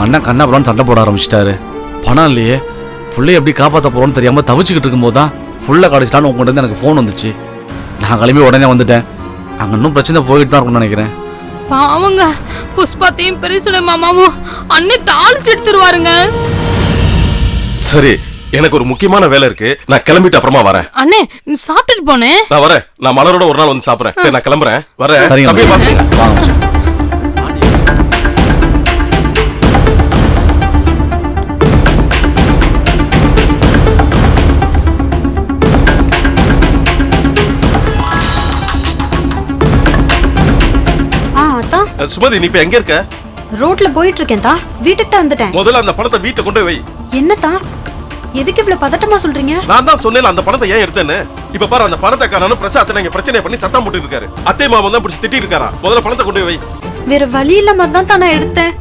உங்கள் அண்ணன் கண்ணாபுரம் சண்டை போட ஆரம்பிச்சிட்டாரு. பணம் இல்லையே. புள்ளைய எப்படி காப்பாற்ற போகிறோன்னு தெரியாமல் தவிச்சுக்கிட்டு இருக்கும்போது தான் புள்ள கடைச்சிட்டான்னு உங்கள்கிட்ட இருந்து எனக்கு ஃபோன் வந்துச்சு. நான் கிளம்பி உடனே வந்துட்டேன். அங்கே இன்னும் பிரச்சனை போயிட்டு தான் இருக்கும்னு நினைக்கிறேன். பாவங்க புஷ்பாத்தையும் பெருசுட மாமாவும் அண்ணே தாளிச்சு எடுத்துருவாருங்க. சரி எனக்கு ஒரு முக்கியமான வேலை இருக்கு. நான் கிளம்பிட்டு அப்புறமா வரேன். அண்ணே நீ சாப்பிட்டுட்டு போனேன் நான் வரேன். நான் மலரோட ஒரு நாள் வந்து சாப்பிடுறேன். சரி நான் கிளம்புறேன். வரேன். சரிங்க சுமதி நீ இப்ப எங்க இருக்க? ரோட்ல போயிட்டு இருக்கேன் தா வீட்டுக்கிட்ட வந்துட்டேன். முதல்ல அந்த பணத்தை வீட்டை கொண்டு போய் வை. என்னத்தா எதுக்கு இவ்வளவு பதட்டமா சொல்றீங்க? நான் தான் சொன்னேன் அந்த பணத்தை ஏன் எடுத்தேன்னு. இப்ப பாரு அந்த பணத்தை காணும் பிரசாத் இங்க பிரச்சனை பண்ணி சத்தம் போட்டு இருக்காரு அத்தை மாமன் தான் பிடிச்சி திட்டிட்டு இருக்காரா முதல்ல பணத்தை கொண்டு போய் வை. வேற வழி இல்லாம தான் தான் நான் எடுத்தேன்.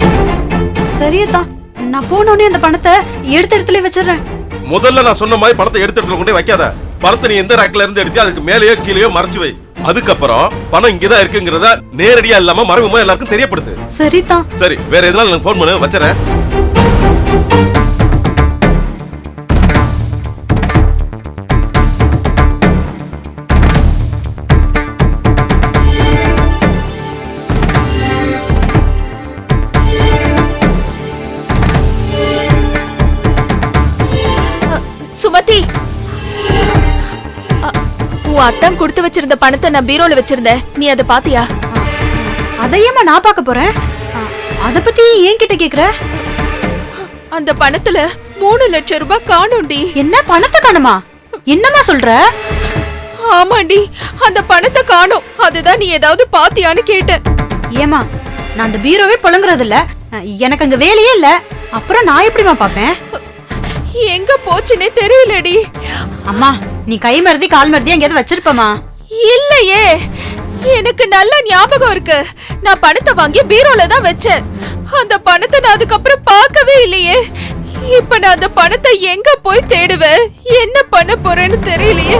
சரியத்தா நான் போனோடனே அந்த பணத்தை எடுத்த இடத்துல வச்சிடுறேன். முதல்ல நான் சொன்ன மாதிரி பணத்தை எடுத்து இடத்துல கொண்டு வைக்காத. பணத்தை நீ எந்த ரேக்ல இருந்து எடுத்து அதுக்கு மேலேயோ கீழேயோ மறைச்சு வை. அதுக்கப்புறம் பணம் இங்கதான் இருக்குங்கிறத நேரடியா இல்லாம மறைமுகமா எல்லாருக்கும் தெரியப்படுத்து. சரிதா சரி வேற எதுனாலும் எனக்கு ஃபோன் பண்ணு வச்சுறேன். உன் அத்தான் கொடுத்து வச்சிருந்த பணத்தை நான் பீரோல வச்சிருந்தேன். நீ அதை பாத்தியா? அதையேம்மா நான் பார்க்க போறேன். அத பத்தி ஏன் கிட்ட கேக்குற? அந்த பணத்துல மூணு லட்சம் ரூபாய் காணும்டி. என்ன பணத்தை காணுமா? என்னம்மா சொல்ற? ஆமாண்டி அந்த பணத்தை காணோம். அதுதான் நீ ஏதாவது பாத்தியான்னு கேட்டேன். ஏமா நான் அந்த பீரோவே புழங்குறது இல்ல எனக்கு அங்க வேலையே இல்ல. அப்புறம் நான் எப்படிமா பாப்பேன் எங்க போச்சுன்னே தெரியலடி. அம்மா நீ கை மருதி கால் மருதி எங்கேயாவது வச்சிருப்பமா? இல்லையே. எனக்கு நல்ல ஞாபகம் இருக்கு. நான் பணத்தை வாங்கி பீரோல தான் வச்சேன். அந்த பணத்தை நான் அதுக்கப்புறம் பார்க்கவே இல்லையே. இப்ப நான் அந்த பணத்தை எங்க போய் தேடுவேன்? என்ன பண்ண போறேன்னு தெரியலையே.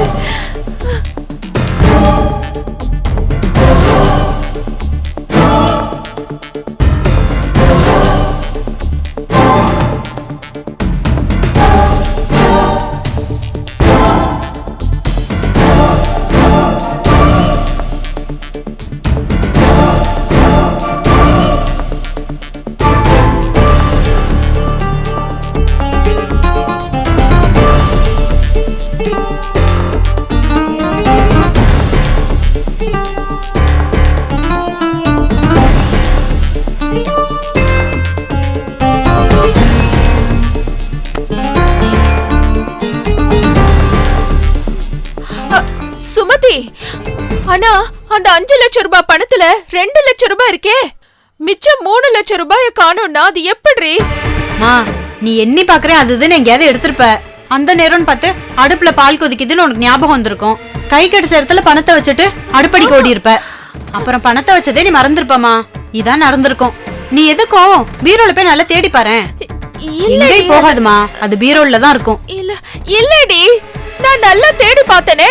லட்சம் ரூபாய் இருக்கே. மிச்சம் மூணு லட்சம் ரூபாய காணோம்னா அது எப்படி மா நீ எண்ணி பாக்குறேன் அது இதுன்னு எங்கேயாவது எடுத்திருப்ப. அந்த நேரம்னு பார்த்து அடுப்புல பால் கொதிக்குதுன்னு உனக்கு ஞாபகம் வந்திருக்கும். கை கடிச்ச இடத்துல பணத்தை வச்சுட்டு அடுப்படிக்கு ஓடி இருப்ப அப்புறம் பணத்தை வச்சதே நீ மறந்துருப்பமா இதான் நடந்திருக்கும். நீ எதுக்கும் பீரோல போய் நல்லா தேடி இல்லடி. எங்கேயும் போகாதுமா. அது பீரோல தான் இருக்கும். இல்ல இல்லடி. நான் நல்லா தேடி பார்த்தனே.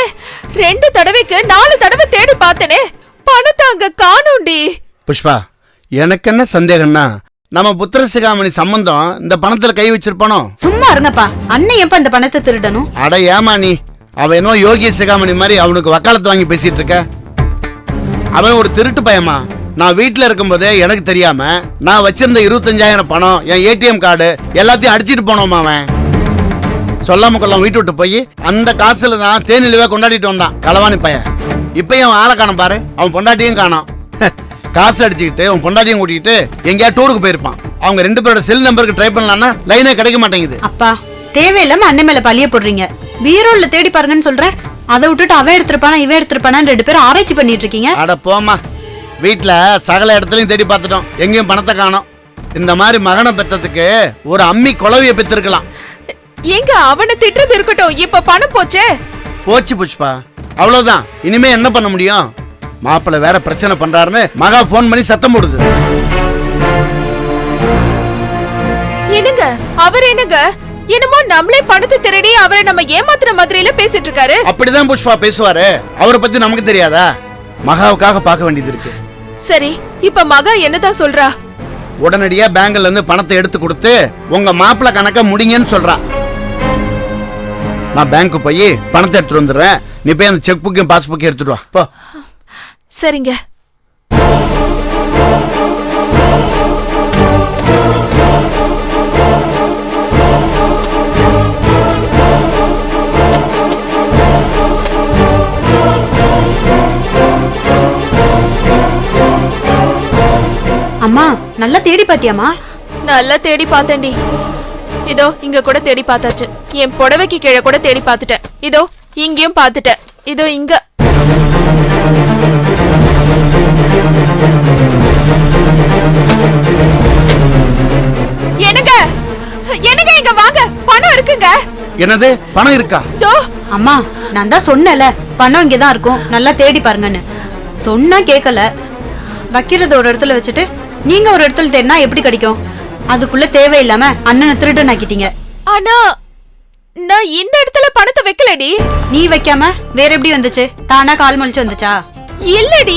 ரெண்டு தடவைக்கு நாலு தடவை தேடி பார்த்தனே. பணத்தை அங்க காணோம்டி புஷ்பா எனக்கு என்ன சந்தேகம்னா நம்ம புத்திர சிகாமணி சம்பந்தம் இந்த பணத்துல கை வச்சிருப்பானோ? சும்மா இருங்கப்பா. அண்ணன் எப்ப இந்த பணத்தை திருடணும்? அட ஏமா நீ? அவன் என்னவோ யோகி சிகாமணி மாதிரி அவனுக்கு வக்காலத்து வாங்கி பேசிட்டு இருக்க. அவன் ஒரு திருட்டு பையமா? நான் வீட்டில் இருக்கும்போதே எனக்கு தெரியாம நான் வச்சிருந்த இருபத்தஞ்சாயிரம் பணம் என் ஏடிஎம் கார்டு எல்லாத்தையும் அடிச்சிட்டு போனோமா அவன்? சொல்லாம கொள்ளாம வீட்டு விட்டு போய் அந்த காசுல தான் தேனிலுவே கொண்டாடிட்டு வந்தான் களவாணி பையன். இப்பயும் அவன் ஆளை காணோம் பாரு. அவன் பொண்டாட்டியும் காணோம். காசு அடிச்சுக்கிட்டு அவன் பொண்டாட்டியும் கூட்டிகிட்டு எங்கேயா டூருக்கு போயிருப்பான். அவங்க ரெண்டு பேரோட செல் நம்பருக்கு ட்ரை பண்ணலான்னா லைனே கிடைக்க மாட்டேங்குது. அப்பா தேவையில்லாம அண்ணன் மேல பழிய போடுறீங்க. பீரோல தேடி பாருங்கன்னு சொல்றேன் அதை விட்டுட்டு அவன் எடுத்திருப்பானா இவன் எடுத்திருப்பானான்னு ரெண்டு பேரும் ஆராய்ச்சி பண்ணிட்டு இருக்கீங்க. அட போம்மா. வீட்டில் சகல இடத்துலையும் தேடி பார்த்துட்டோம். எங்கேயும் பணத்தை காணோம். இந்த மாதிரி மகனை பெற்றதுக்கு ஒரு அம்மி குலவிய பெற்றிருக்கலாம் எங்க அவனை திட்டுறது இருக்கட்டும். இப்ப பணம் போச்சே? போச்சு புஷ்பா. அவ்வளவுதான். இனிமே என்ன பண்ண முடியும்? மாப்பிள்ளை வேற பிரச்சனை பண்றாருன்னு மகா ஃபோன் பண்ணி சத்தம் போடுது. என்னங்க? அவர் என்னங்க? என்னமோ நம்மளே பணத்தை திருடி அவரை நம்ம ஏமாத்துற மாதிரில பேசிட்டு இருக்காரு அப்படிதான் புஷ்பா பேசுவாரு. அவரை பத்தி நமக்கு தெரியாதா? மகாவுக்காக பார்க்க வேண்டியது இருக்கு. சரி இப்ப மகா என்னதான் சொல்றா? உடனடியா பேங்க்ல இருந்து பணத்தை எடுத்து கொடுத்து உங்க மாப்பிள்ளை கணக்க முடிங்கன்னு சொல்றா. நான் பேங்க்கு போய் பணத்தை எடுத்துட்டு வந்துடுறேன். நீ போய் அந்த செக் புக்கையும் பாஸ்புக்கையும் எடுத்துட்டு வா. போ. சரிங்க. அம்மா நல்லா தேடி பாத்தியாம்மா? நல்லா தேடி பார்த்தேன்டி. இதோ இங்க கூட தேடி பார்த்தாச்சு. என் புடவைக்கு கீழே கூட தேடி பார்த்துட்டேன். இதோ இங்கேயும் பார்த்துட்டேன். இதோ இங்க. என்னங்க? என்னங்க இங்க வாங்க? பணம் இருக்குங்க. என்னது? பணம் இருக்கா? இதோ அம்மா நான் தான் சொன்னேன்ல பணம் இங்கே தான் இருக்கும். நல்லா தேடி பாருங்கன்னு. சொன்னா கேட்கல. வைக்கிறது ஒரு இடத்துல வச்சுட்டு நீங்க ஒரு இடத்துல தேடினா எப்படி கிடைக்கும்? அதுக்குள்ள தேவையில்லாம அண்ணனை திருடன் ஆக்கிட்டீங்க. ஆனா வைக்கலடி நீ வைக்காம வேற எப்படி வந்துச்சு? தானா கால் மலிச்சு வந்துச்சா? இல்லடி.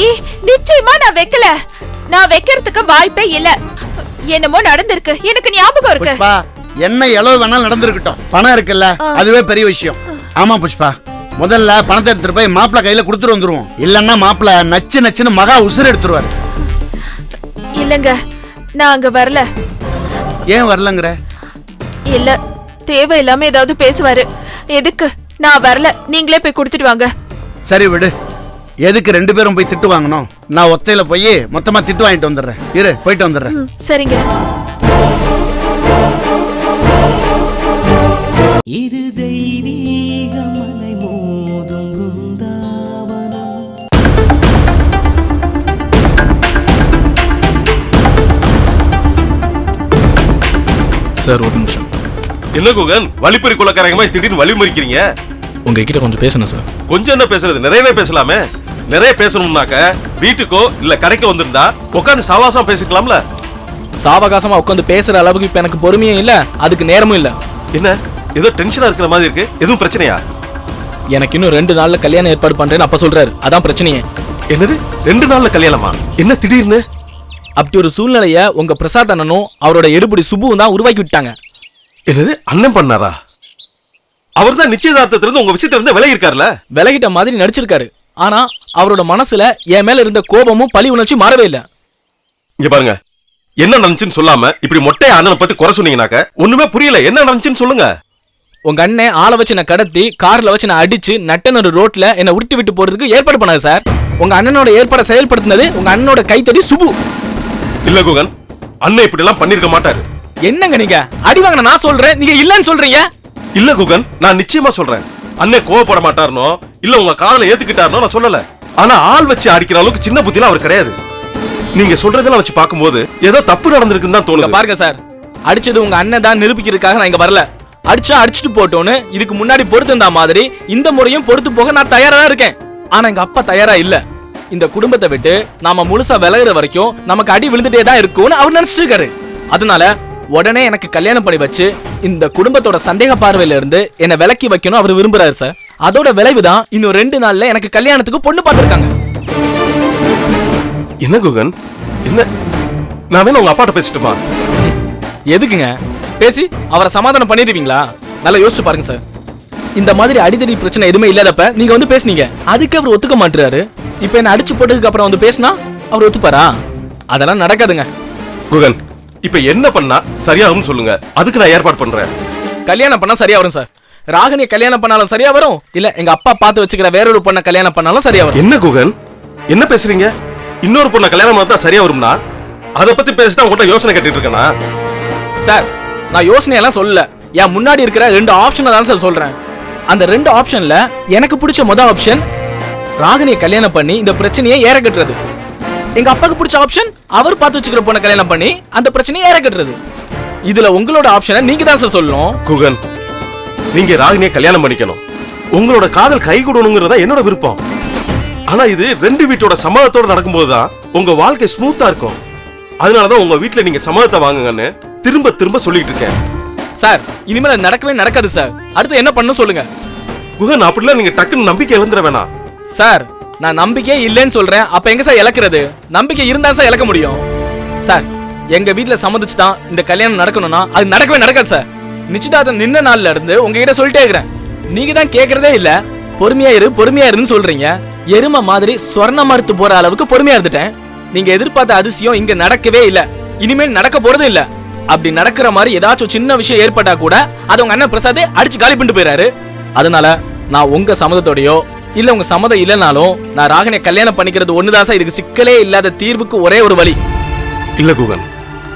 நிச்சயமா நான் வைக்கல. நான் வைக்கிறதுக்கு வாய்ப்பே இல்ல. என்னமோ நடந்திருக்கு. எனக்கு ஞாபகம் இருக்கு. புஷ்பா என்ன எளவு வேணாலும் நடந்திருக்கட்டும். பணம் இருக்குல்ல அதுவே பெரிய விஷயம். ஆமா புஷ்பா. முதல்ல பணத்தை எடுத்துட்டு போய் மாப்பிள்ளை கையில கொடுத்துட்டு வந்துருவோம். இல்லன்னா மாப்பிள்ளை நச்சு நச்சுன்னு மகா உசுறு எடுத்துருவாரு. இல்லங்க நான் அங்க வரல. ஏன் வரலங்கிற? இல்ல தேவையில்லாம ஏதாவது பேசுவாரு. எதுக்கு? நான் வரல. நீங்களே போய் கொடுத்துட்டு வாங்க. சரி விடு. எதுக்கு ரெண்டு பேரும் போய் திட்டு வாங்கணும்? நான் ஒத்தையில போய் மொத்தமா திட்டு வாங்கிட்டு வந்துடுறேன். இரு போயிட்டு வந்துடுறேன். சரிங்க. இது தெய்வீக மலை மோதும் பிருந்தாவனம் சார் ஒரு நிமிஷம். என்ன குகன் வழிப்பறி குலக்காரங்க திடீர்னு வழி மறிக்கிறீங்க. உங்ககிட்ட கொஞ்சம் பேசணும் சார் கொஞ்சம் என்ன பேசுறது? நிறையவே பேசலாமே. நிறைய பேசணும்னாக்க வீட்டுக்கோ இல்ல கடைக்கோ வந்திருந்தா உட்காந்து சவாசம் பேசிக்கலாம்ல. சாவகாசமா உட்காந்து பேசுற அளவுக்கு இப்ப எனக்கு பொறுமையும் இல்ல அதுக்கு நேரமும் இல்ல. என்ன? ஏதோ டென்ஷனா இருக்கிற மாதிரி இருக்கு. எதுவும் பிரச்சனையா? எனக்கு இன்னும் ரெண்டு நாள்ல கல்யாணம் ஏற்பாடு பண்றேன்னு அப்ப சொல்றாரு. அதான் பிரச்சனையே. என்னது? ரெண்டு நாள்ல கல்யாணமா? என்ன திடீர்னு? அப்படி ஒரு சூழ்நிலைய உங்க பிரசாத் அண்ணனும் அவரோட எடுபடி சுபுவும் தான் உருவாக்கி விட்டாங்க. என்னது? அண்ணன் பண்ணாரா? அவர் தான் நிச்சயதார்த்தத்திலிருந்து உங்க விஷயத்துல இருந்து விலகி இருக்காருல்ல விலகிட்ட மாதிரி நடிச்சிருக்காரு. ஆனா அவரோட மனசுல என் மேல இருந்த கோபமும் பழி உணர்ச்சி மாறவே இல்ல. இங்க பாருங்க. என்ன நடந்துச்சுன்னு சொல்லாம இப்படி மொட்டைய அண்ணனை பத்தி குறை சொன்னீங்கன்னாக்க ஒண்ணுமே புரியல. என்ன நடந்துச்சுன்னு சொல்லுங்க. உங்க அண்ணன் ஆளை வச்சு நான் கடத்தி கார்ல வச்சு நான் அடிச்சு நட்டனோட ரோட்ல என்னை உருட்டி விட்டு போறதுக்கு ஏற்பாடு பண்ணாரு சார். உங்க அண்ணனோட ஏற்பாடை செயல்படுத்தினது உங்க அண்ணனோட கைத்தடி சுபு. இல்ல குகன். அண்ணன் இப்படி எல்லாம் பண்ணிருக்க மாட்டாரு. என்னங்க நீங்க? அடி வாங்கின நான் சொல்றேன். நீங்க இல்லன்னு சொல்றீங்க? இல்ல குகன் நான் நிச்சயமா சொல்றேன். அண்ணன் கோவப்பட மாட்டாருனோ இல்ல உங்க காதல ஏத்துக்கிட்டாருனோ நான் சொல்லல. ஆனா ஆள் வச்சு அடிக்கிற அளவுக்கு சின்ன புத்திலாம் அவர் கிடையாது. நீங்க சொல்றதெல்லாம் வச்சு பார்க்கும்போது ஏதோ தப்பு நடந்திருக்குன்னு தான் தோணுது. பாருங்க சார். அடிச்சது உங்க அண்ணன் தான் நிரூபிக்கிறதுக்காக நான் இங்க வரல. அடிச்சா அடிச்சுட்டு போட்டோன்னு இதுக்கு முன்னாடி பொறுத்திருந்தா மாதிரி இந்த முறையும் பொறுத்து போக நான் தயாரா தான் இருக்கேன். ஆனா எங்க அப்பா தயாரா இல்ல. இந்த குடும்பத்தை விட்டு நாம முழுசா விலகுற வரைக்கும் நமக்கு அடி விழுந்துட்டே தான் இருக்கும்னு அவர் நினைச்சிருக்காரு அதனால உடனே எனக்கு கல்யாணம் பண்ணி வச்சு இந்த குடும்பத்தோட சந்தேக பார்வையில இருந்து என்னை விலக்கி வைக்கணும் அவர் விரும்புறாரு சார் அதோட விளைவு தான் இன்னும் ரெண்டு நாள்ல எனக்கு கல்யாணத்துக்கு பொண்ணு பார்த்திருக்காங்க. என்ன குகன்? என்ன? நான் வேணா உங்க அப்பாட்ட பேசிட்டுமா எதுக்குங்க? பேசி அவரை சமாதானம் பண்ணிடுவீங்களா? நல்லா யோசிச்சு பாருங்க சார் இந்த மாதிரி அடிதடி பிரச்சனை எதுவுமே இல்லாதப்ப நீங்க வந்து பேசுனீங்க. அதுக்கு அவர் ஒத்துக்க மாட்டுறாரு. இப்ப என்ன அடிச்சு போட்டதுக்கு அப்புறம் வந்து பேசினா அவர் ஒத்துப்பாரா? அதெல்லாம் நடக்காதுங்க. குகன் இப்ப என்ன பண்ணா சரியாகும்னு சொல்லுங்க. அதுக்கு நான் ஏற்பாடு பண்றேன். கல்யாணம் பண்ணா சரியா வரும் சார். ராகினியை கல்யாணம் பண்ணாலும் சரியா வரும் இல்ல எங்க அப்பா பார்த்து வச்சுக்கிற வேறொரு பொண்ணை கல்யாணம் பண்ணாலும் சரியா வரும். என்ன குகன்? என்ன பேசுறீங்க? இன்னொரு பொண்ணை கல்யாணம் பண்ணா சரியா வரும்னா? அதை பத்தி பேசிட்டு உங்கள்கிட்ட யோசனை கேட்டுட்டு இருக்கேனா? சார் நான் யோசனையெல்லாம் சொல்லல. என் முன்னாடி இருக்கிற ரெண்டு ஆப்ஷனை தான் சார் சொல்றேன். அந்த ரெண்டு ஆப்ஷன்ல எனக்கு பிடிச்ச மொதல் ஆப்ஷன் ராகினியை கல்யாணம் பண்ணி இந்த பிரச்சனையை ஏற கட்டுறது. எங்க அப்பாக்கு பிடிச்ச ஆப்ஷன் அவர் பார்த்து வச்சுக்கிற பொண்ணை கல்யாணம் பண்ணி அந்த பிரச்சனையை ஏற கட்டுறது இதுல உங்களோட ஆப்ஷனை நீங்க தான் சார் சொல்லணும். குகன் நீங்க ராகினியை கல்யாணம் பண்ணிக்கணும். உங்களோட காதல் கை கொடுணுங்கிறதா என்னோட விருப்பம். ஆனா இது ரெண்டு வீட்டோட சம்மதத்தோட நடக்கும்போது தான் உங்க வாழ்க்கை ஸ்மூத்தா இருக்கும். அதனாலதான் உங்க வீட்ல நீங்க சம்மதத்தை வாங்குங்கன்னு திரும்ப திரும்ப சொல்லிட்டு இருக்கேன். சார் இனிமேல் அது நடக்கவே நடக்காது சார் அடுத்து என்ன பண்ணணும் சொல்லுங்க. குகன் அப்படிலாம் நீங்க டக்குன்னு நம்பிக்கை இழந்துட வேணாம். சார் நான் நம்பிக்கையே இல்லைன்னு சொல்றேன். அப்ப எங்க சார் இழக்கிறது? நம்பிக்கை இருந்தா சார் இழக்க முடியும். சார் எங்க வீட்டுல சம்மதிச்சு தான் இந்த கல்யாணம் நடக்கணும்னா அது நடக்கவே நடக்காது சார். நிச்சயதார்த்தம் நின்ன நாள்ல இருந்து உங்ககிட்ட சொல்லிட்டே இருக்கிறேன். நீங்க தான் கேக்குறதே இல்ல. பொறுமையா இரு பொறுமையா இருன்னு சொல்றீங்க. எருமை மாதிரி சொர்ண மறுத்து போற அளவுக்கு பொறுமையா இருந்துட்டேன். நீங்க எதிர்பார்த்த அதிசயம் இங்க நடக்கவே இல்ல. இனிமேல் நடக்க போறது இல்ல. அப்படி நடக்கிற மாதிரி ஏதாச்சும் சின்ன விஷயம் ஏற்பட்டா கூட அது உங்க அண்ணன் பிரசாத் அடிச்சு காலி பண்ணிட்டு போயிறாரு. அதனால நான் உங்க சம்மதத்தோடயோ இல்ல உங்க சம்மதம் இல்லைனாலும் நான் ராகனை கல்யாணம் பண்ணிக்கிறது ஒண்ணுதான் சார் இதுக்கு சிக்கலே இல்லாத தீர்வுக்கு ஒரே ஒரு வழி. இல்ல குகன்.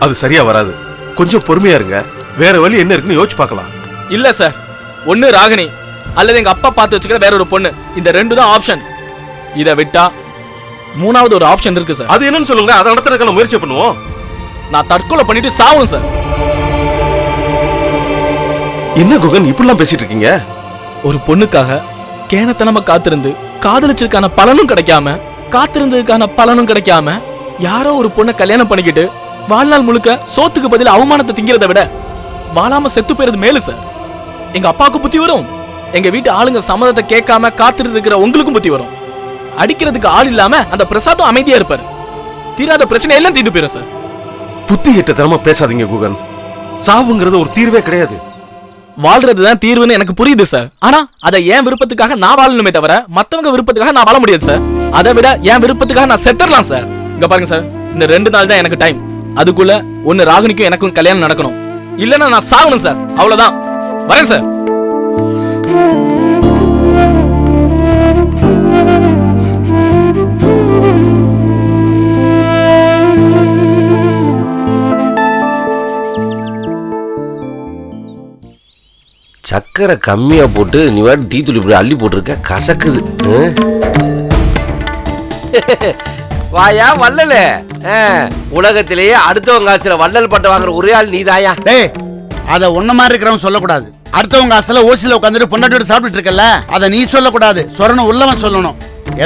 அது சரியா வராது. கொஞ்சம் பொறுமையா இருங்க. வேற வழி என்ன இருக்குன்னு யோசிச்சு பார்க்கலாம். இல்ல சார் ஒண்ணு ராகினி அல்லது எங்க அப்பா பார்த்து வச்சுக்கிற வேற ஒரு பொண்ணு. இந்த ரெண்டு தான் ஆப்ஷன் இதை விட்டா மூணாவது ஒரு ஆப்ஷன் இருக்கு சார் அது என்னன்னு சொல்லுங்க. அதை நடத்துறதுக்கான முயற்சி பண்ணுவோம். நான் தற்கொலை பண்ணிட்டு சாவும் சார் என்ன குகன்? இப்படிலாம் பேசிட்டு இருக்கீங்க? ஒரு பொண்ணுக்காக கேனத்தனமா காத்திருந்து காதலிச்சதுக்கான பலனும் கிடைக்காம காத்திருந்ததுக்கான பலனும் கிடைக்காம யாரோ ஒரு பொண்ணை கல்யாணம் பண்ணிக்கிட்டு வாழ்நாள் முழுக்க சோத்துக்கு பதில் அவமானத்தை திங்கிறத விட வாழாம செத்து போயிறது மேலு சார் எங்க அப்பாவுக்கு புத்தி வரும். எங்க வீட்டு ஆளுங்க சம்மதத்தை கேட்காம காத்துட்டு இருக்கிற உங்களுக்கும் புத்தி வரும். அடிக்கிறதுக்கு ஆள் இல்லாம அந்த பிரசாதம் அமைதியா இருப்பார். தீராத பிரச்சனை எல்லாம் தீர்ந்து போயிடும் சார் புத்தி ஏற்றத்தனமா பேசாதீங்க குகன். சாவுங்கிறது ஒரு தீர்வே கிடையாது. வாழ்றதுதான் தீர்வுன்னு எனக்கு புரியுது சார் ஆனா அதை என் விருப்பத்துக்காக நான் வாழணுமே தவிர மத்தவங்க விருப்பத்துக்காக நான் வாழ முடியாது சார் அதை விட என் விருப்பத்துக்காக நான் செத்துடலாம் சார் இங்க பாருங்க சார் இந்த ரெண்டு நாள் தான் எனக்கு டைம் அதுக்குள்ள ஒன்னு ராகினிக்கும் எனக்கும் கல்யாணம் நடக்கணும். இல்லைன்னா நான் சாகணும் சார் அவ்வளவுதான். வரேன் சார் சக்கரை கம்மியா போட்டு நீ வேற டீ தூள் இப்படி அள்ளி போட்டிருக்க? கசக்குது? வாயா வள்ளலு. உலகத்திலேயே அடுத்தவங்க ஆச்சுல வள்ளல் பட்டம் வாங்குற ஒரே ஆள் நீதாயா? டேய் அத உன்ன மாதிரி இருக்கிறவன் சொல்லக்கூடாது. அடுத்தவங்க அசல ஓசில உட்காந்துட்டு பொண்டாட்டியோட சாப்பிட்டுட்டு இருக்கல அத நீ சொல்லக்கூடாது. சொரணம் உள்ளவன் சொல்லணும்.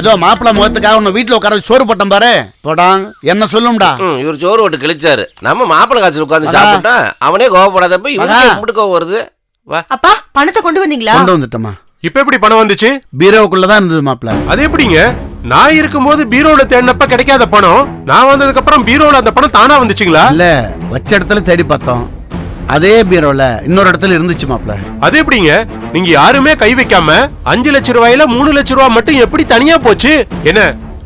ஏதோ மாப்பிள்ளை முகத்துக்காக உன்னை வீட்டுல உட்கார சோறு போட்டோம் பாரு. தொடாங் என்ன சொல்லும்டா? இவர் சோறு ஓட்டு கிழிச்சாரு. நம்ம மாப்பிள்ளை காய்ச்சல் உட்காந்து. சாப்பிட்டா அவனே கோவப்படாதப்ப. இவனுக்கு கோவம் வருது? வா. அப்பா பணத்தை கொண்டு வந்தீங்களா? கொண்டு வந்துட்டோமா இப்ப எப்படி பணம் வந்துச்சு? பீரோவுக்குள்ளதான் இருந்தது மாப்பிள்ள. அது எப்படிங்க? நான் இருக்கும்போது பீரோல தேடினப்ப கிடைக்காத பணம். நான் வந்ததுக்கு அப்புறம் பீரோல அந்த பணம் தானா வந்துச்சுங்களா? இல்ல வச்ச இடத்துல தேடி பார்த்தோம். அதே பீரோல இன்னொரு இடத்துல இருந்துச்சு மாப்பிள்ள. அது எப்படிங்க? நீங்க யாருமே கை வைக்காம அஞ்சு லட்ச ரூபாயில மூணு லட்ச ரூபாய் மட்டும் எப்படி தனியா போச்சு? என்ன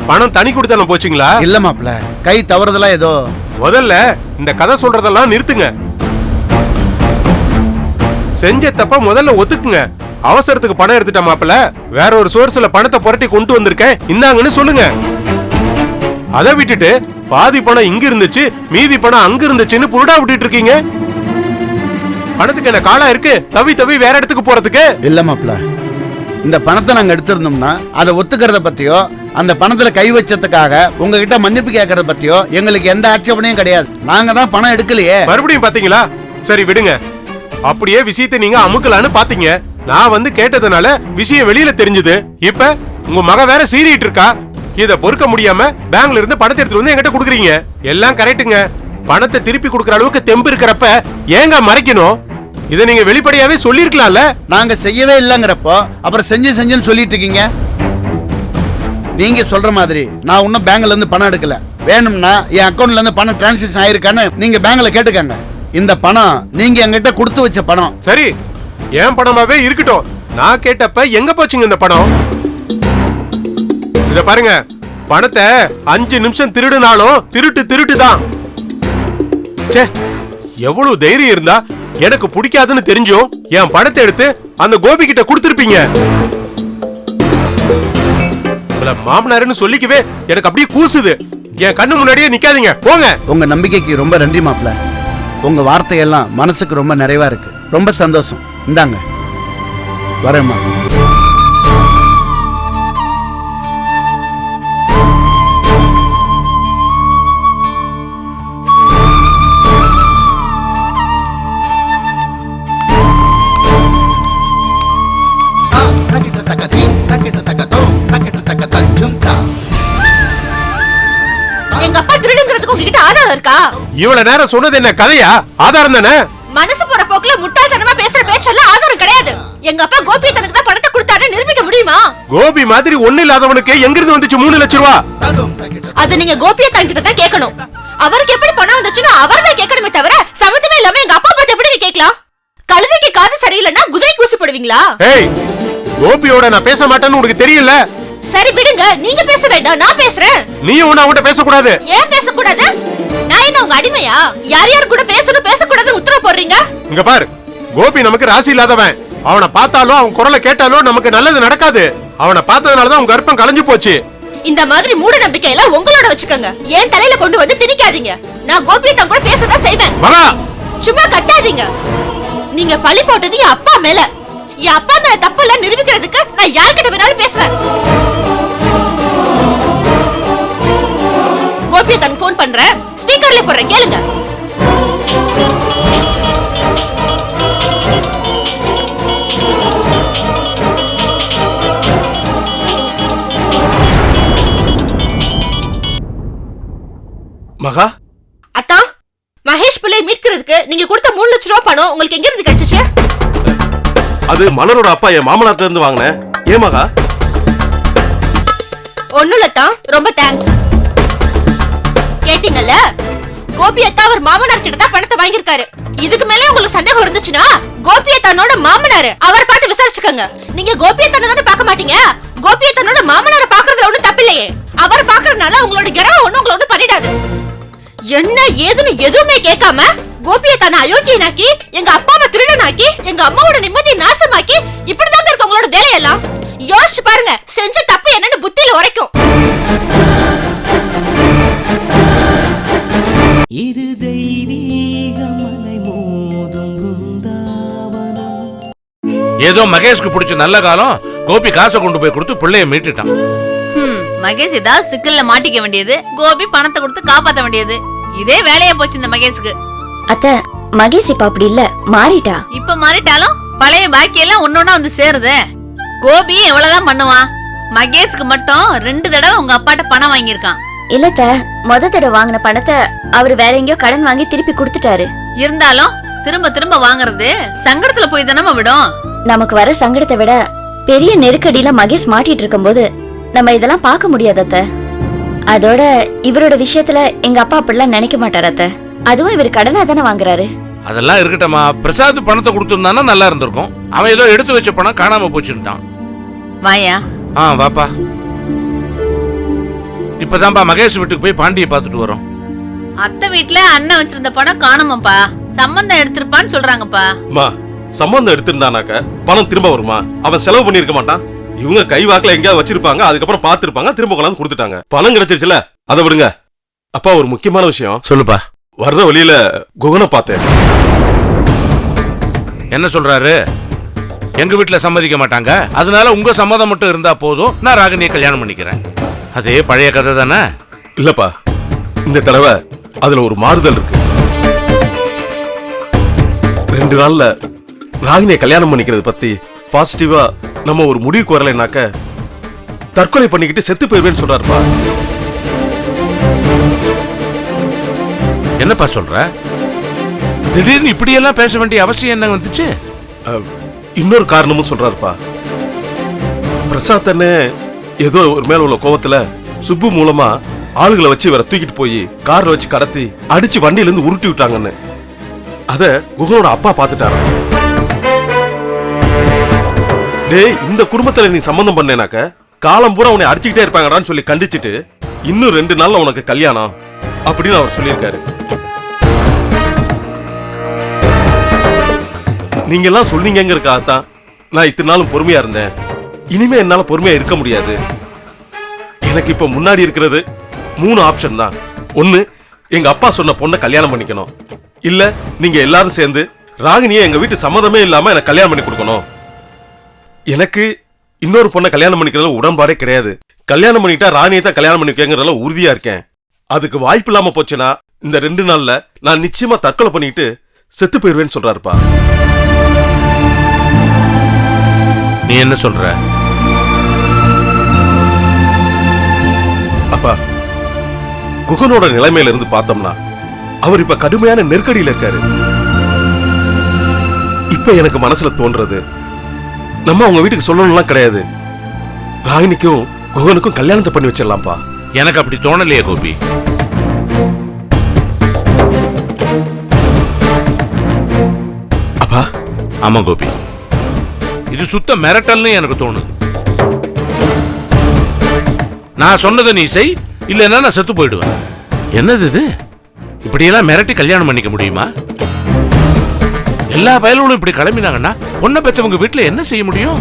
பணம் தனி கொடுத்தான போச்சுங்களா? இல்ல மாப்பிள்ள கை தவறுதலா ஏதோ. முதல்ல இந்த கதை சொல்றதெல்லாம் நிறுத்துங்க. செஞ்ச தப்ப முதல்ல ஒத்துக்குங்க. அவசரத்துக்கு பணம் எடுத்துட்ட மாப்பிள வேற ஒரு சோர்ஸ்ல பணத்தை புரட்டி கொண்டு வந்திருக்கேன். இந்தாங்கன்னு சொல்லுங்க. அதை விட்டுட்டு பாதி பணம் இங்க இருந்துச்சு மீதி பணம் அங்க இருந்துச்சுன்னு புருடா விட்டுட்டு இருக்கீங்க. பணத்துக்கு என்ன காலம் இருக்கு? தவி தவி வேற இடத்துக்கு போறதுக்கு? இல்ல மாப்பிள்ள. இந்த பணத்தை நாங்க எடுத்திருந்தோம்னா அதை ஒத்துக்கிறத பத்தியோ அந்த பணத்துல கை வச்சதுக்காக உங்ககிட்ட மன்னிப்பு கேட்கறத பத்தியோ எங்களுக்கு எந்த ஆட்சேபனையும் கிடையாது. நாங்க தான் பணம் எடுக்கலையே. மறுபடியும் பாத்தீங்களா? சரி விடுங்க. அப்படியே விஷயத்தை நீங்க அமுக்கலான்னு பாத்தீங்க. நான் வந்து கேட்டதுனால விஷயம் வெளியில தெரிஞ்சது. இப்ப உங்க மக வேற சீறிட்டு இருக்கா? இத பொறுக்க முடியாம பேங்க்ல இருந்து பணத்தை எடுத்துட்டு வந்து என்கிட்ட குடுக்குறீங்க. எல்லாம் கரெக்ட்டுங்க. பணத்தை திருப்பி கொடுக்கற அளவுக்கு தெம்பு இருக்கிறப்ப ஏங்க மறைக்கணும்? இதை நீங்க வெளிப்படையாவே சொல்லிருக்கலாம்ல நாங்க செய்யவே இல்லைங்கிறப்போ அப்புறம் செஞ்சு செஞ்சுன்னு சொல்லிட்டு இருக்கீங்க. நீங்க சொல்ற மாதிரி நான் இன்னும் பேங்க்ல இருந்து பணம் எடுக்கல. வேணும்னா என் அக்கௌண்ட்ல இருந்து பணம் டிரான்சாக்ஷன் ஆயிருக்கான்னு நீங்க பேங்க்ல கேட்டுக்கங்க. இந்த பணம் நீங்க என்கிட்ட கொடுத்து வச்ச பணம். சரி என் பணமாவே இருக்கட்டும். நான் கேட்டப்ப எங்க போச்சுங்க இந்த பணம்? இத பாருங்க பணத்தை அஞ்சு நிமிஷம் திருடுனாலும் திருட்டு திருட்டு தான் ச்சே எவ்வளவு தைரியம் இருந்தா எனக்கு பிடிக்காதுன்னு தெரிஞ்சும் என் பணத்தை எடுத்து அந்த கோபி கிட்ட கொடுத்துருப்பீங்க. உங்களை மாமனாருன்னு சொல்லிக்கவே எனக்கு அப்படியே கூசுது. என் கண்ணு முன்னாடியே நிக்காதீங்க போங்க. உங்க நம்பிக்கைக்கு ரொம்ப நன்றி மாப்ள உங்க வார்த்தையெல்லாம் மனசுக்கு ரொம்ப நிறைவா இருக்கு. ரொம்ப சந்தோஷம். இந்தாங்க. வரேம்மா. இவ்வளவு நேரம் சொன்னது என்ன கதையா? ஆதாரம் தானே? மனசு போற போக்குல முட்டாள்தனமா பேசுற பேச்செல்லாம் ஆதாரம் கிடையாது. எங்க அப்பா கோபி தனக்கு தான் பணத்தை கொடுத்தாருன்னு நிரூபிக்க முடியுமா? கோபி மாதிரி ஒண்ணு இல்லாதவனுக்கு எங்கிருந்து வந்துச்சு மூணு லட்சம் ரூபா? அது நீங்க கோபியா தங்கிட்ட தான் கேட்கணும். அவருக்கு எப்படி பணம் வந்துச்சுன்னு அவர் தான் கேட்கணுமே தவிர சம்மந்தமே இல்லாம எங்க அப்பா பார்த்து எப்படி நீ கேட்கலாம்? கழுதைக்கு காது சரியில்லைன்னா குதிரைக்கு ஊசி போடுவீங்களா? ஏய் கோபியோட நான் பேச மாட்டேன்னு உனக்கு தெரியல சரி விடுங்க. நீங்க பேச வேண்டாம். நான் பேசுறேன். நீயும் ஒண்ணு அவன்கிட்ட பேசக்கூடாது. ஏன் பேசக்கூடாது? உங்க அடிமையா? யார் யார் கூட பேசணும் பேசக்கூடாதுன்னு உத்தரவு போடுறீங்க? இங்க பாரு. கோபி நமக்கு ராசி இல்லாதவன். அவனை பார்த்தாலும் அவன் குரலை கேட்டாலும் நமக்கு நல்லது நடக்காது. அவனை பார்த்ததுனாலதான் உங்க கர்ப்பம் கலைஞ்சு போச்சு. இந்த மாதிரி மூட நம்பிக்கை எல்லாம் உங்களோட வச்சுக்கோங்க. ஏன் தலையில கொண்டு வந்து திணிக்காதீங்க. நான் கோபியத்தான் கூட பேசதான் செய்வேன். மகா! சும்மா கட்டாதீங்க. நீங்க பழி போட்டது என் அப்பா மேல. என் அப்பா மேல தப்பு இல்ல நிரூபிக்கிறதுக்கு நான் யார்கிட்ட வேணாலும் பேசுவேன். கோபியத்தன் ஃபோன் பண்றேன். ஸ்பீக்கர்ல போடுறேன் கேளுங்க. மகா? அத்தா மகேஷ் பிள்ளையை மீட்கிறதுக்கு நீங்க கொடுத்த மூணு லட்ச ரூபாய் பணம் உங்களுக்கு எங்க இருந்து கிடைச்சிச்சு? அது மலரோட அப்பா என் மாமனார்ட்ட இருந்து வாங்கினேன். ஏன் மகா? ஒண்ணும் இல்லத்தா ரொம்ப தேங்க்ஸ் கேட்டீங்கல்ல? கோபி அத்தா அவர் மாமனார் கிட்ட தான் பணத்தை வாங்கியிருக்காரு. இதுக்கு மேலே உங்களுக்கு சந்தேகம் இருந்துச்சுன்னா கோபி அத்தானோட மாமனார் அவர் பார்த்து விசாரிச்சுக்கோங்க. நீங்க கோபி அத்தானை தானே பார்க்க மாட்டீங்க? கோபி அத்தானோட மாமனாரை பாக்குறதுல ஒண்ணும் தப்பில்லையே. அவர் பாக்குறதுனால உங்களோட கிரகம் ஒண்ணும் உங்களை ஒண்ணும் பண்ணிடாது. என்ன ஏதுன்னு எதுவுமே கேட்காம கோபியை தானே அயோக்கியனாக்கி எங்க அப்பா அம்மா திருடனாக்கி எங்க அம்மாவோட நிம்மதியை நாசமாக்கி இப்படிதாங்க இருக்க உங்களோட வேலையெல்லாம். யோசிச்சு பாருங்க செஞ்ச ஏதோ மகேஷ்க்கு பிடிச்ச நல்ல காலம் கோபி காசை கொண்டு போய் கொடுத்து பிள்ளைய மீட்டுட்டான். மகேஷ் ஏதாவது சிக்கல்ல மாட்டிக்க வேண்டியது கோபி பணத்தை கொடுத்து காப்பாத்த வேண்டியது. இதே வேலையா போச்சு இந்த மகேஷ்க்கு. அத்த மகேஷ் இப்ப அப்படி இல்ல மாறிட்டா? இப்ப மாறிட்டாலும் பழைய பாக்கி எல்லாம் ஒன்னொன்னா வந்து சேருதே. கோபி எவ்வளவுதான் பண்ணுவான் மகேஷ்க்கு மட்டும் ரெண்டு தடவை உங்க அப்பாட்ட பணம் வாங்கியிருக்கான். இல்லத்த மொத தடவை வாங்கின பணத்தை அவர் வேற எங்கேயோ கடன் வாங்கி திருப்பி கொடுத்துட்டாரு. இருந்தாலும் திரும்ப திரும்ப வாங்குறது சங்கடத்துல போய் தானே விடும். நமக்கு வர சங்கடத்தை விட பெரிய நெருக்கடியில மகேஷ் மாட்டிட்டு இருக்கும்போது நம்ம இதெல்லாம் பார்க்க முடியாது அத்த. அதோட இவரோட விஷயத்துல எங்க அப்பா அப்படிலாம் நினைக்க மாட்டார் அத்த. அதுவும் இவர் கடனா தானே வாங்குறாரு. அதெல்லாம் இருக்கட்டம்மா. பிரசாத் பணத்தை கொடுத்துருந்தானா நல்லா இருந்திருக்கும். அவன் ஏதோ எடுத்து வச்ச பணம் காணாம போச்சுட்டான் வாயா? ஆ வாப்பா. இப்பதான்ப்பா மகேஷ் வீட்டுக்கு போய் பாண்டியை பார்த்துட்டு வரோம். அத்தை வீட்ல அண்ணன் வச்சிருந்த பணம் காணுமாப்பா. சம்பந்தம் எடுத்திருப்பான்னு சொல்றாங்கப்பா. அம்மா சம்பந்தம் எடுத்திருந்தானாக்க பணம் திரும்ப வருமா? அவன் செலவு பண்ணிருக்க மாட்டான். இவங்க கை வாக்குல எங்கேயாவது வச்சிருப்பாங்க அதுக்கப்புறம் பார்த்திருப்பாங்க திரும்ப கொண்டாந்து கொடுத்துட்டாங்க. பணம் கிடைச்சிருச்சுல அதை விடுங்க. அப்பா ஒரு முக்கியமான விஷயம். சொல்லுப்பா. வர்ற வழியில குகனை பார்த்தேன். என்ன சொல்றாரு? எங்க வீட்டுல சம்மதிக்க மாட்டாங்க. அதனால உங்க சம்மதம் மட்டும் இருந்தா போதும். நான் ராகினியை கல்யாணம் பண்ணிக்கிறேன். அதே பழைய கதை தானே? இல்லப்பா. இந்த தடவை அதுல ஒரு மாறுதல் இருக்கு. ரெண்டு நாள்ல ராகினியை கல்யாணம் பண்ணிக்கிறது பத்தி பாசிட்டிவா நம்ம ஒரு முடிவுக்கு வரலைனாக்க தற்கொலை பண்ணிக்கிட்டு செத்து போயிருவேன்னு சொல்றாருப்பா. என்னப்பா சொல்ற? திடீர்னு இப்படியெல்லாம் பேச வேண்டிய அவசியம் என்ன வந்துச்சு? அஹ், இன்னொரு காரணமும் சொல்றாருப்பா. பிரசாத் அண்ணே ஏதோ ஒரு மேல உள்ள கோவத்துல சுப்பு மூலமா ஆளுகளை வச்சு இவரை தூக்கிட்டு போய் கார்ல வச்சு கடத்தி அடிச்சு வண்டியில இருந்து உருட்டி விட்டாங்கன்னு. அத குகனோட அப்பா பார்த்துட்டாரு டேய் இந்த குடும்பத்துல நீ சம்மந்தம் பண்ணேனாக்க காலம் பூரா உன்னை அடிச்சுக்கிட்டே இருப்பாங்கடான்னு சொல்லி கண்டிச்சிட்டு இன்னும் ரெண்டு நாள்ல உனக்கு கல்யாணம் அப்படின்னு அவர் சொல்லியிருக்காரு. நீங்க எல்லாம் சொன்னீங்கிறதுக்காகத்தான் நான் இத்தனை நாளும் பொறுமையா இருந்தேன். இனிமே என்னால பொறுமையா இருக்க முடியாது. எனக்கு இப்ப முன்னாடி இருக்கிறது மூணு ஆப்ஷன் தான். ஒண்ணு எங்க அப்பா சொன்ன பொண்ணை கல்யாணம் பண்ணிக்கணும். இல்ல நீங்க எல்லாரும் சேர்ந்து ராகினியை எங்க வீட்டு சம்மதமே இல்லாம எனக்கு கல்யாணம் பண்ணி கொடுக்கணும். எனக்கு இன்னொரு பொண்ணை கல்யாணம் பண்ணிக்கிறதுல உடன்பாடே கிடையாது. கல்யாணம் பண்ணிட்டா ராணியை தான் கல்யாணம் பண்ணிக்கங்கிறதுல உறுதியா இருக்கேன். அதுக்கு வாய்ப்பு இல்லாம போச்சுன்னா இந்த ரெண்டு நாள்ல நான் நிச்சயமா தற்கொலை பண்ணிட்டு செத்து போயிருவேன்னு சொல்றாருப்பா. நீ என்ன சொல்ற? அப்பா குகனோட நிலைமையில இருந்து பார்த்தோம்னா அவர் இப்ப கடுமையான நெருக்கடியில இருக்காரு. இப்ப எனக்கு மனசுல தோன்றது நம்ம அவங்க வீட்டுக்கு சொல்லணும்லாம் கிடையாது. ராகினிக்கும் குகனுக்கும் கல்யாணத்தை பண்ணி வச்சிடலாம்ப்பா. எனக்கு அப்படி தோணலையே கோபி. அப்பா. ஆமா கோபி. இது சுத்த மிரட்டல்னு எனக்கு தோணுது. நான் சொன்னதை நீ செய் இல்லைன்னா நான் செத்து போயிடுவேன். என்னது இது? இப்படியெல்லாம் மிரட்டி கல்யாணம் பண்ணிக்க முடியுமா? எல்லா பயல்களும் இப்படி கிளம்பினாங்கன்னா பொண்ணை பெற்றவங்க வீட்டில் என்ன செய்ய முடியும்?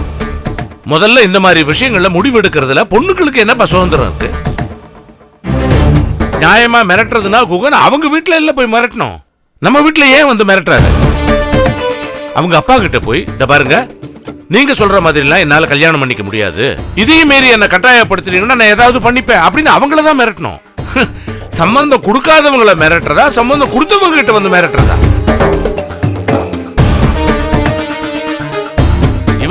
முதல்ல இந்த மாதிரி விஷயங்கள்ல முடிவு எடுக்கிறதுல பொண்ணுங்களுக்கு என்னப்பா சுதந்திரம் இருக்கு? நியாயமா மிரட்டுறதுனா குகன் அவங்க வீட்டில் இல்லை போய் மிரட்டணும். நம்ம வீட்டில் ஏன் வந்து மிரட்டுறாரு? அவங்க அப்பா கிட்ட போய் இந்த பாருங்க நீங்க சொல்ற மாதிரிலாம் என்னால கல்யாணம் பண்ணிக்க முடியாது. இதையும் மீறி என்ன கட்டாயப்படுத்துறீங்கன்னா நான் ஏதாவது பண்ணிப்பேன். அப்படின்னு அவங்கள தான் மிரட்டணும். சம்பந்தம் கொடுக்காதவங்கள மிரட்டுறதா? சம்பந்தம் கொடுத்தவங்க கிட்ட வந்து மிரட்டுறதா?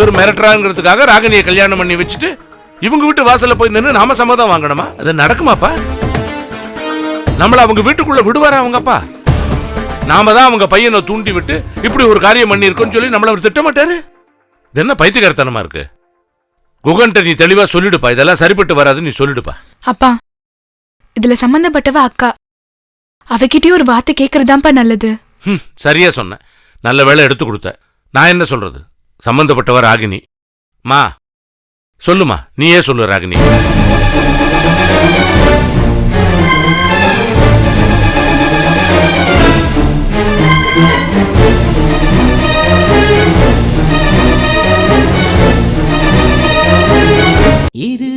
இவர் மிரட்டுறாங்கிறதுக்காக ராகினியை கல்யாணம் பண்ணி வச்சுட்டு இவங்க வீட்டு வாசல்ல போய் நின்று நாம சம்மதம் வாங்கணுமா? அது நடக்குமாப்பா? நம்மள அவங்க வீட்டுக்குள்ள விடுவாரா அவங்க அப்பா நாம தான் அவங்க பையனை தூண்டி விட்டு இப்படி ஒரு காரியம் பண்ணியிருக்கோம்னு சொல்லி நம்மள அவர் திட்ட மாட்டாரு இது என்ன பைத்தியக்காரத்தனமா இருக்கு? குகன்ட்ட நீ தெளிவா சொல்லிடுப்பா. இதெல்லாம் சரிப்பட்டு வராது நீ சொல்லிடுப்பா. அப்பா இதுல சம்பந்தப்பட்டவ அக்கா. அவகிட்டயும் ஒரு வார்த்தை கேக்குறதாப்பா நல்லது. ஹம், சரியா சொன்ன. நல்ல வேலை எடுத்து கொடுத்த. நான் என்ன சொல்றது? சம்பந்தப்பட்டவர் ராகினி. மா சொல்லுமா நீயே சொல்லு ராகினி. இது